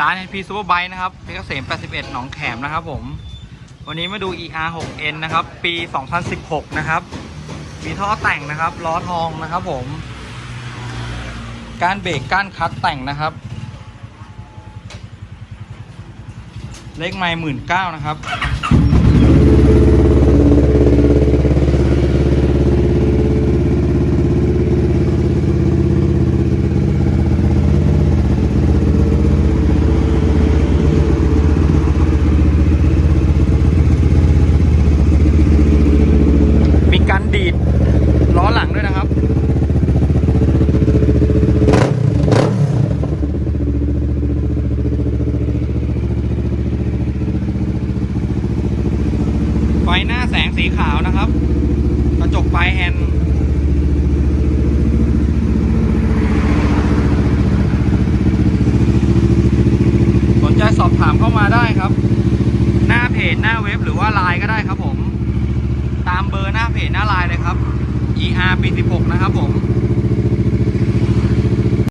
ร้าน HP Super Bike นะครับเพชรเกษม 81 หนองแขมนะครับผม วันนี้มาดู ER 6N นะครับ ปี 2016 นะครับ มีท่อแต่งนะครับ ล้อทองนะครับผม การเบรกก้านคัดแต่งนะครับ เลขไม้หมื่นเก้านะครับ มีการดีดล้อหลังด้วยนะครับ ไฟ หน้าแสงสีขาวนะครับ กระจกปลายแฮนด์สนใจสอบถามเข้ามาได้ครับ หน้าเพจหน้าเว็บหรือว่าไลน์ก็ได้ครับผม ตามเบอร์หน้าเพจหน้าไลน์เลยครับ ER ปี16นะครับผม